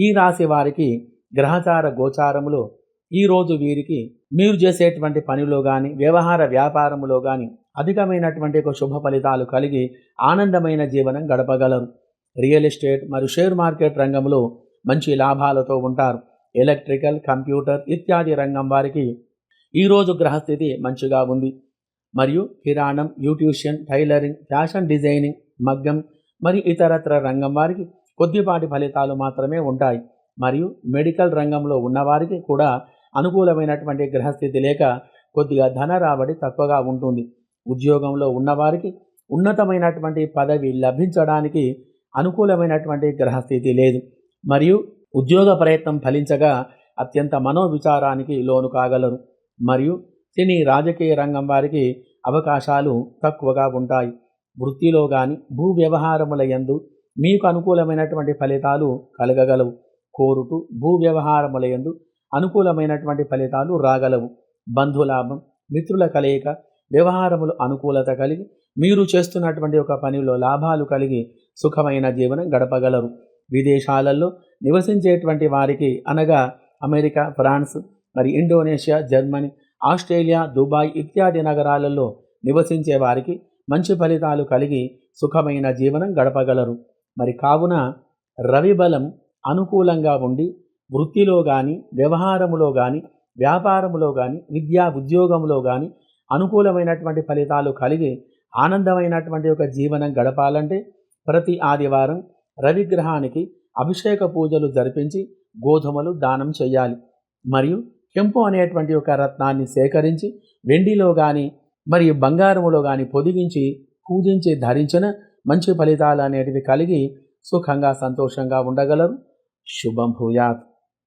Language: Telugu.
ఈ రాశి వారికి గ్రహచార గోచారములో ఈరోజు వీరికి మీరు చేసేటువంటి పనిలో కానీ వ్యవహార వ్యాపారములో కానీ అధికమైనటువంటి ఒక శుభ ఫలితాలు కలిగి ఆనందమైన జీవనం గడపగలరు. రియల్ ఎస్టేట్ మరియు షేర్ మార్కెట్ రంగంలో మంచి లాభాలతో ఉంటారు. ఎలక్ట్రికల్ కంప్యూటర్ ఇత్యాది రంగం వారికి ఈరోజు గ్రహస్థితి మంచిగా ఉంది. మరియు కిరాణం యూట్యూషన్ టైలరింగ్ ఫ్యాషన్ డిజైనింగ్ మగ్గం మరియు ఇతరత్ర రంగం వారికి కొద్దిపాటి ఫలితాలు మాత్రమే ఉంటాయి. మరియు మెడికల్ రంగంలో ఉన్నవారికి కూడా అనుకూలమైనటువంటి గ్రహస్థితి లేక కొద్దిగా ధన రాబడి తక్కువగా ఉంటుంది. ఉద్యోగంలో ఉన్నవారికి ఉన్నతమైనటువంటి పదవి లభించడానికి అనుకూలమైనటువంటి గ్రహస్థితి లేదు. మరియు ఉద్యోగ ప్రయత్నం ఫలించగా అత్యంత మనోవిచారానికి లోను కాగలరు. మరియు సినీ రాజకీయ రంగం వారికి అవకాశాలు తక్కువగా ఉంటాయి. వృత్తిలో కానీ భూ వ్యవహారముల యందు మీకు అనుకూలమైనటువంటి ఫలితాలు కలగగలవు. కోరుటు భూ వ్యవహారముల యందు అనుకూలమైనటువంటి ఫలితాలు రాగలవు. బంధులాభం మిత్రుల కలయిక వ్యవహారములు అనుకూలత కలిగి మీరు చేస్తున్నటువంటి ఒక పనిలో లాభాలు కలిగి సుఖమైన జీవనం గడపగలరు. విదేశాలలో నివసించేటువంటి వారికి అనగా అమెరికా ఫ్రాన్స్ మరి ఇండోనేషియా జర్మనీ ఆస్ట్రేలియా దుబాయ్ ఇత్యాది నగరాలలో నివసించే వారికి మంచి ఫలితాలు కలిగి సుఖమైన జీవనం గడపగలరు. మరి కావున రవి బలం అనుకూలంగా ఉండి వృత్తిలో కానీ వ్యవహారములో కానీ వ్యాపారములో కానీ విద్యా ఉద్యోగంలో కానీ అనుకూలమైనటువంటి ఫలితాలు కలిగి ఆనందమైనటువంటి ఒక జీవనం గడపాలంటే ప్రతి ఆదివారం రవిగ్రహానికి అభిషేక పూజలు జరిపించి గోధుమలు దానం చేయాలి. మరియు కెంపు అనేటువంటి ఒక రత్నాన్ని సేకరించి వెండిలో కానీ మరియు బంగారములో కానీ పొదిగించి పూజించి ధరించిన మంచి ఫలితాలు అనేటివి కలిగి సుఖంగా సంతోషంగా ఉండగలరు. శుభం భూయాత్.